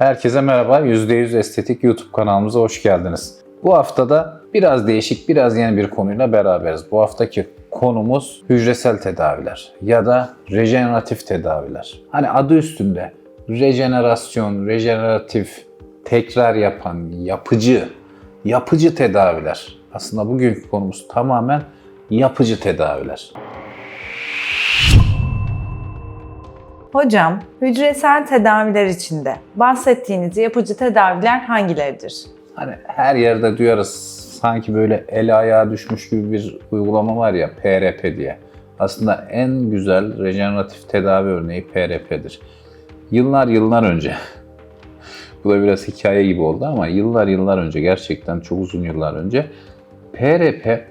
Herkese merhaba. %100 Estetik YouTube kanalımıza hoş geldiniz. Bu haftada biraz değişik, biraz yeni bir konuyla beraberiz. Bu haftaki konumuz hücresel tedaviler ya da rejeneratif tedaviler. Hani adı üstünde rejenerasyon, rejeneratif, tekrar yapan, yapıcı, yapıcı tedaviler. Aslında bugünkü konumuz tamamen yapıcı tedaviler. Hocam, hücresel tedaviler içinde bahsettiğiniz yapıcı tedaviler hangileridir? Hani her yerde duyarız sanki böyle el ayağa düşmüş gibi bir uygulama var ya PRP diye. Aslında en güzel rejeneratif tedavi örneği PRP'dir. Yıllar yıllar önce, bu da biraz hikaye gibi oldu ama yıllar yıllar önce gerçekten çok uzun yıllar önce PRP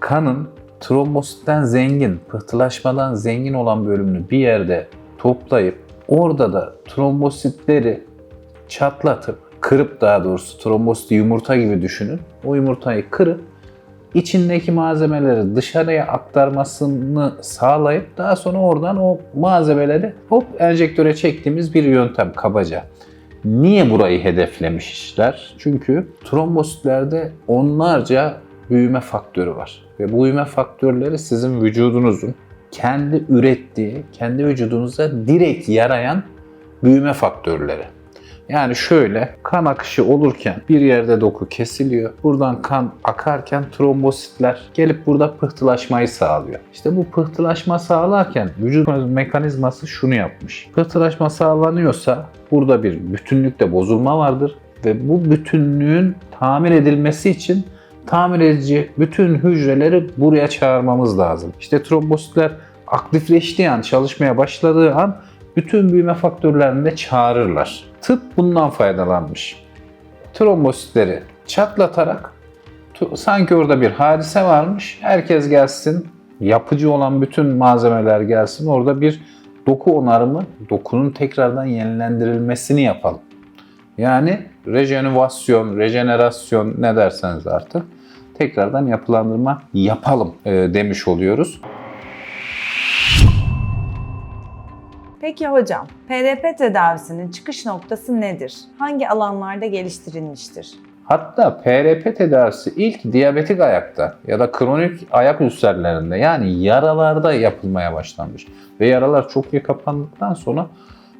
kanın trombositten zengin, pıhtılaşmadan zengin olan bölümünü bir yerde toplayıp orada da trombositleri çatlatıp, kırıp daha doğrusu trombosit yumurta gibi düşünün. O yumurtayı kırıp içindeki malzemeleri dışarıya aktarmasını sağlayıp daha sonra oradan o malzemeleri hop enjektöre çektiğimiz bir yöntem kabaca. Niye burayı hedeflemişler? Çünkü trombositlerde onlarca büyüme faktörü var. Ve bu büyüme faktörleri sizin vücudunuzun kendi ürettiği, kendi vücudunuza direkt yarayan büyüme faktörleri. Yani şöyle kan akışı olurken bir yerde doku kesiliyor. Buradan kan akarken trombositler gelip burada pıhtılaşmayı sağlıyor. İşte bu pıhtılaşma sağlarken vücut mekanizması şunu yapmış. Pıhtılaşma sağlanıyorsa burada bir bütünlükte bozulma vardır ve bu bütünlüğün tamir edilmesi için tamir edici bütün hücreleri buraya çağırmamız lazım. İşte trombositler aktifleştiği an, çalışmaya başladığı an bütün büyüme faktörlerini de çağırırlar. Tıp bundan faydalanmış. Trombositleri çatlatarak sanki orada bir hadise varmış. Herkes gelsin, yapıcı olan bütün malzemeler gelsin. Orada bir doku onarımı, dokunun tekrardan yenilendirilmesini yapalım. Yani rejenerasyon, rejenerasyon ne derseniz artık tekrardan yapılandırma yapalım e, demiş oluyoruz. Peki hocam, PRP tedavisinin çıkış noktası nedir? Hangi alanlarda geliştirilmiştir? Hatta PRP tedavisi ilk diyabetik ayakta ya da kronik ayak ülserlerinde yani yaralarda yapılmaya başlanmış. Ve yaralar çok iyi kapandıktan sonra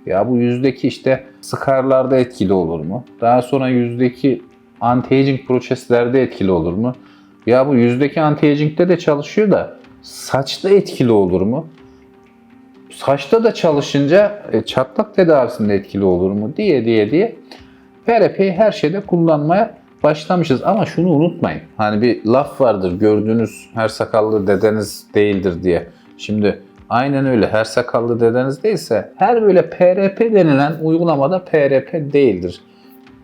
ya bu yüzdeki işte skarlarda etkili olur mu? Daha sonra yüzdeki anti-aging proseslerde etkili olur mu? Ya bu yüzdeki anti-aging'de de çalışıyor da saçta etkili olur mu? Saçta da çalışınca e, çatlak tedavisinde etkili olur mu diye diye diye PRP'yi her şeyde kullanmaya başlamışız. Ama şunu unutmayın. Hani bir laf vardır gördüğünüz her sakallı dedeniz değildir diye. Şimdi aynen öyle her sakallı dedeniz değilse her böyle PRP denilen uygulamada PRP değildir.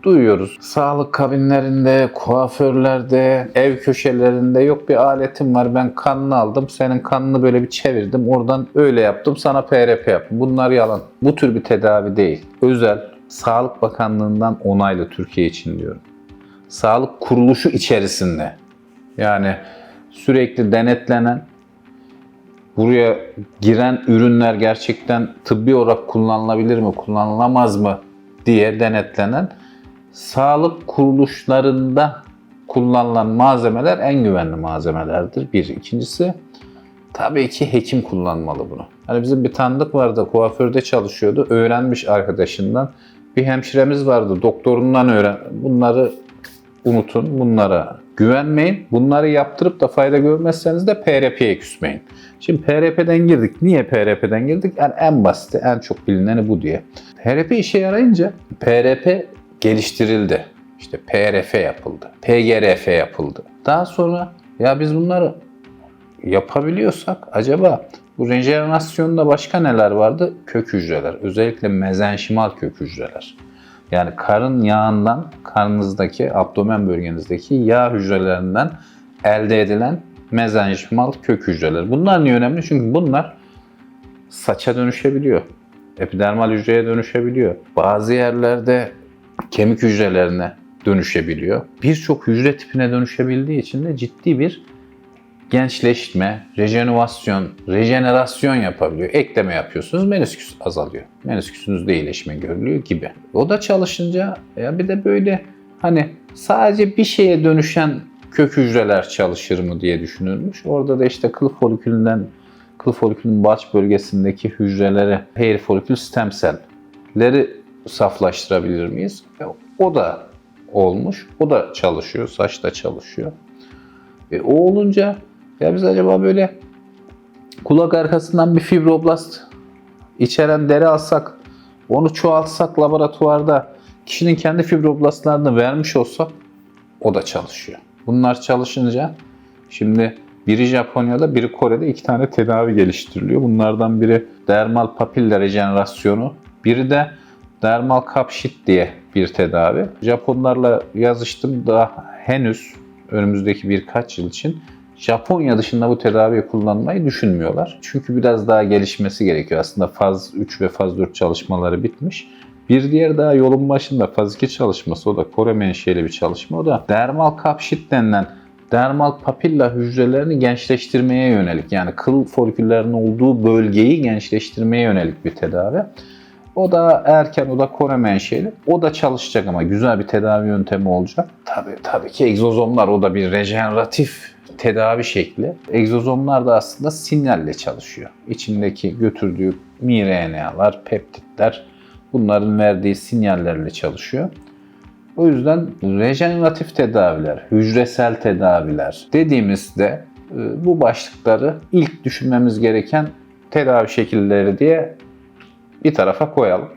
Duyuyoruz. Sağlık kabinlerinde, kuaförlerde, ev köşelerinde yok bir aletim var ben kanını aldım. Senin kanını böyle bir çevirdim. Oradan öyle yaptım. Sana PRP yaptım. Bunlar yalan. Bu tür bir tedavi değil. Özel, Sağlık Bakanlığı'ndan onaylı Türkiye için diyorum. Sağlık kuruluşu içerisinde. Yani sürekli denetlenen, buraya giren ürünler gerçekten tıbbi olarak kullanılabilir mi, kullanılamaz mı diye denetlenen sağlık kuruluşlarında kullanılan malzemeler en güvenli malzemelerdir. Bir. İkincisi tabii ki hekim kullanmalı bunu. Hani bizim bir tanıdık vardı, kuaförde çalışıyordu. Öğrenmiş arkadaşından. Bir hemşiremiz vardı, doktorundan öğren. Bunları unutun, bunlara güvenmeyin. Bunları yaptırıp da fayda görmezseniz de PRP'ye küsmeyin. Şimdi PRP'den girdik. Niye PRP'den girdik? Yani en basiti, en çok bilineni bu diye. PRP işe yarayınca PRP geliştirildi. İşte PRF yapıldı. PGRF yapıldı. Daha sonra ya biz bunları yapabiliyorsak acaba bu rejenerasyonda başka neler vardı? Kök hücreler. Özellikle mezenşimal kök hücreler. Yani karın yağından, karnınızdaki, abdomen bölgenizdeki yağ hücrelerinden elde edilen mezenşimal kök hücreler. Bunlar niye önemli? Çünkü bunlar saça dönüşebiliyor. Epidermal hücreye dönüşebiliyor. Bazı yerlerde kemik hücrelerine dönüşebiliyor. Birçok hücre tipine dönüşebildiği için de ciddi bir gençleşme, rejenerasyon, rejenerasyon yapabiliyor. Ekleme yapıyorsunuz, menisküs azalıyor. Menisküsünüzde iyileşme görülüyor gibi. O da çalışınca ya bir de böyle hani sadece bir şeye dönüşen kök hücreler çalışır mı diye düşünülmüş. Orada da işte kıl folikülünden kıl folikülün baş bölgesindeki hücreleri hair follicle stem cell'leri saflaştırabilir miyiz? E, O da olmuş. O da çalışıyor. Saç da çalışıyor. E, o olunca ya biz acaba böyle kulak arkasından bir fibroblast içeren deri alsak, onu çoğaltsak laboratuvarda kişinin kendi fibroblastlarını vermiş olsak o da çalışıyor. Bunlar çalışınca şimdi biri Japonya'da, biri Kore'de iki tane tedavi geliştiriliyor. Bunlardan biri dermal papilla rejenerasyonu, biri de dermal kapşit diye bir tedavi. Japonlarla yazıştım da henüz önümüzdeki birkaç yıl için Japonya dışında bu tedaviyi kullanmayı düşünmüyorlar. Çünkü biraz daha gelişmesi gerekiyor. Aslında faz 3 ve faz 4 çalışmaları bitmiş. Bir diğer daha yolun başında faz 2 çalışması o da Kore menşeli bir çalışma. O da dermal kapşit denilen dermal papilla hücrelerini gençleştirmeye yönelik yani kıl foliküllerinin olduğu bölgeyi gençleştirmeye yönelik bir tedavi. O da erken, o da Kore menşeli. O da çalışacak ama güzel bir tedavi yöntemi olacak. Tabii, tabii ki egzozomlar o da bir rejeneratif tedavi şekli. Egzozomlar da aslında sinyalle çalışıyor. İçindeki götürdüğü mRNA'lar, peptitler bunların verdiği sinyallerle çalışıyor. O yüzden rejeneratif tedaviler, hücresel tedaviler dediğimizde e, bu başlıkları ilk düşünmemiz gereken tedavi şekilleri diye bir tarafa koyalım.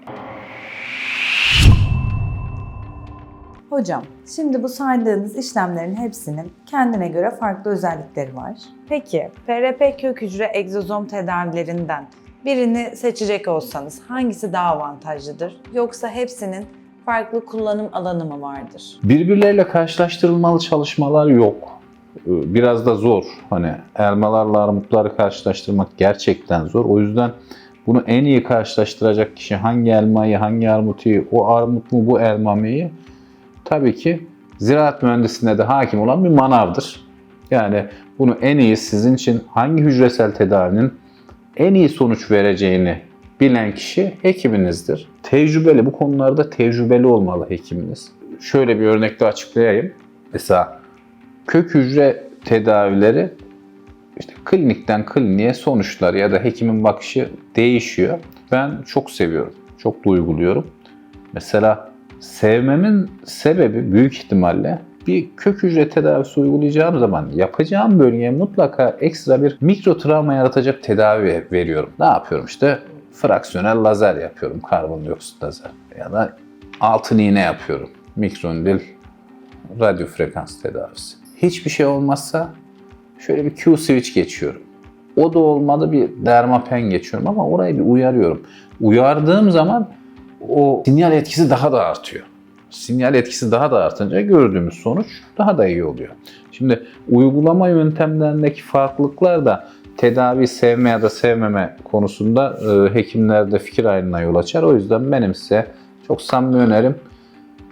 Hocam, şimdi bu saydığınız işlemlerin hepsinin kendine göre farklı özellikleri var. Peki, PRP kök hücre egzozom tedavilerinden birini seçecek olsanız hangisi daha avantajlıdır? Yoksa hepsinin farklı kullanım alanı mı vardır? Birbirleriyle karşılaştırılmalı çalışmalar yok. Ee, Biraz da zor. Hani elmalarla armutları karşılaştırmak gerçekten zor. O yüzden bunu en iyi karşılaştıracak kişi hangi elmayı, hangi armutu, o armut mu, bu elma mı? Tabii ki ziraat mühendisliğine de hakim olan bir manavdır. Yani bunu en iyi sizin için hangi hücresel tedavinin en iyi sonuç vereceğini bilen kişi hekiminizdir. Tecrübeli, bu konularda tecrübeli olmalı hekiminiz. Şöyle bir örnekle açıklayayım. Mesela kök hücre tedavileri işte klinikten kliniğe sonuçlar ya da hekimin bakışı değişiyor. Ben çok seviyorum, çok da uyguluyorum. Mesela sevmemin sebebi büyük ihtimalle bir kök hücre tedavisi uygulayacağım zaman yapacağım bölgeye mutlaka ekstra bir mikro travma yaratacak tedavi veriyorum. Ne yapıyorum işte? Fraksiyonel lazer yapıyorum, karbondioksit lazer ya da altın iğne yapıyorum. Mikronidil radyo frekans tedavisi. Hiçbir şey olmazsa şöyle bir Q switch geçiyorum. O da olmadı bir dermapen geçiyorum ama orayı bir uyarıyorum. Uyardığım zaman o sinyal etkisi daha da artıyor. Sinyal etkisi daha da artınca gördüğümüz sonuç daha da iyi oluyor. Şimdi uygulama yöntemlerindeki farklılıklar da tedavi sevme ya da sevmeme konusunda e, hekimlerde fikir ayrılığına yol açar. O yüzden benim size çok samimi önerim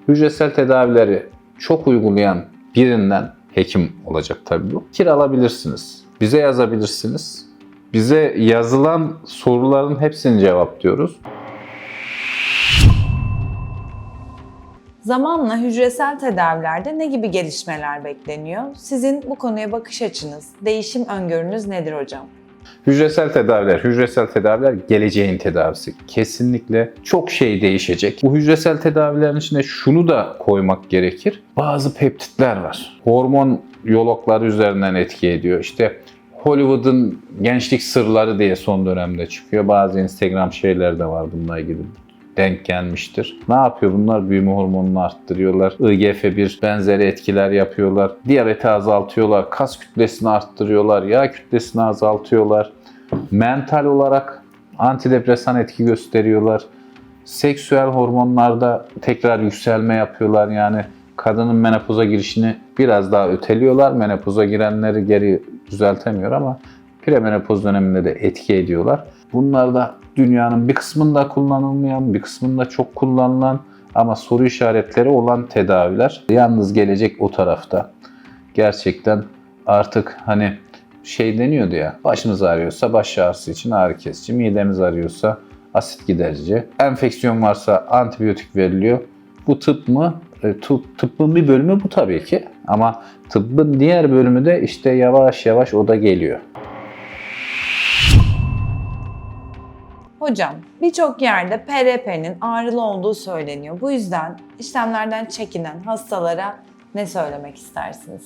hücresel tedavileri çok uygulayan birinden hekim olacak tabii bu. Fikir alabilirsiniz. Bize yazabilirsiniz. Bize yazılan soruların hepsini cevaplıyoruz. Zamanla hücresel tedavilerde ne gibi gelişmeler bekleniyor? Sizin bu konuya bakış açınız, değişim öngörünüz nedir hocam? Hücresel tedaviler, hücresel tedaviler geleceğin tedavisi. Kesinlikle çok şey değişecek. Bu hücresel tedavilerin içine şunu da koymak gerekir. Bazı peptitler var. Hormon yolokları üzerinden etki ediyor. İşte Hollywood'un gençlik sırları diye son dönemde çıkıyor. Bazı Instagram şeyler de var bununla ilgili denk gelmiştir. Ne yapıyor bunlar? Büyüme hormonunu arttırıyorlar. IGF-1 benzeri etkiler yapıyorlar. Diyabeti azaltıyorlar. Kas kütlesini arttırıyorlar. Yağ kütlesini azaltıyorlar. Mental olarak antidepresan etki gösteriyorlar. Seksüel hormonlarda tekrar yükselme yapıyorlar. Yani kadının menopoza girişini biraz daha öteliyorlar. Menopoza girenleri geri düzeltemiyor ama premenopoz döneminde de etki ediyorlar. Bunlar da dünyanın bir kısmında kullanılmayan, bir kısmında çok kullanılan ama soru işaretleri olan tedaviler. Yalnız gelecek o tarafta. Gerçekten artık hani şey deniyordu ya. Başımız ağrıyorsa baş ağrısı için ağrı kesici, midemiz ağrıyorsa asit giderici, enfeksiyon varsa antibiyotik veriliyor. Bu tıp mı? E, tıp, tıbbın bir bölümü bu tabii ki. Ama tıbbın diğer bölümü de işte yavaş yavaş o da geliyor. Hocam, birçok yerde PRP'nin ağrılı olduğu söyleniyor. Bu yüzden işlemlerden çekinen hastalara ne söylemek istersiniz?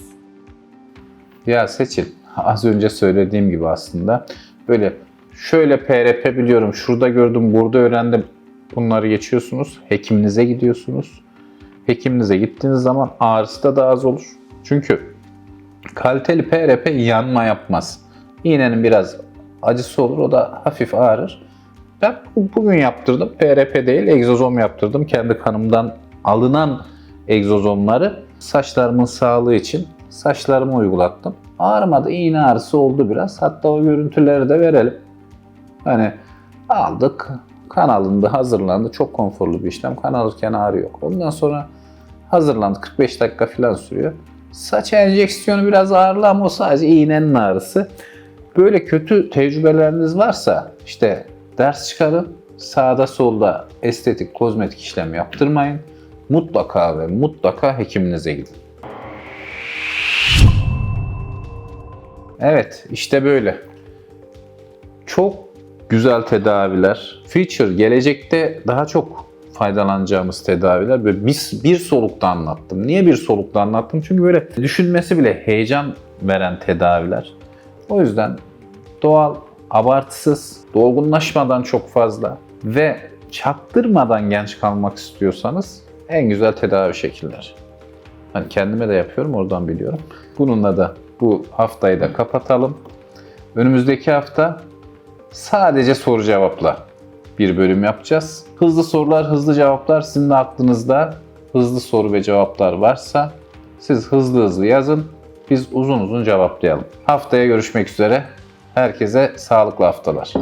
Ya Seçil, az önce söylediğim gibi aslında böyle şöyle PRP biliyorum, şurada gördüm, burada öğrendim. Bunları geçiyorsunuz, hekiminize gidiyorsunuz. Hekiminize gittiğiniz zaman ağrısı da daha az olur. Çünkü kaliteli PRP yanma yapmaz. İğnenin biraz acısı olur, o da hafif ağrır. Ben bu- bugün yaptırdım. PRP değil, egzozom yaptırdım. Kendi kanımdan alınan egzozomları saçlarımın sağlığı için saçlarıma uygulattım. Ağrımadı, iğne ağrısı oldu biraz. Hatta o görüntüleri de verelim. Hani aldık, kan alındı, hazırlandı. Çok konforlu bir işlem. Kan alırken ağrı yok. Ondan sonra hazırlandı. 45 dakika falan sürüyor. Saç enjeksiyonu biraz ağırlı ama o sadece iğnenin ağrısı. Böyle kötü tecrübeleriniz varsa işte ders çıkarın. Sağda solda estetik, kozmetik işlem yaptırmayın. Mutlaka ve mutlaka hekiminize gidin. Evet, işte böyle. Çok güzel tedaviler. Feature gelecekte daha çok faydalanacağımız tedaviler. Böyle bir, bir solukta anlattım. Niye bir solukta anlattım? Çünkü böyle düşünmesi bile heyecan veren tedaviler. O yüzden doğal, abartısız, dolgunlaşmadan çok fazla ve çaktırmadan genç kalmak istiyorsanız en güzel tedavi şekilleri. Hani kendime de yapıyorum oradan biliyorum. Bununla da bu haftayı da kapatalım. Önümüzdeki hafta sadece soru cevapla bir bölüm yapacağız. Hızlı sorular, hızlı cevaplar sizin de aklınızda hızlı soru ve cevaplar varsa siz hızlı hızlı yazın. Biz uzun uzun cevaplayalım. Haftaya görüşmek üzere. Herkese sağlıklı haftalar.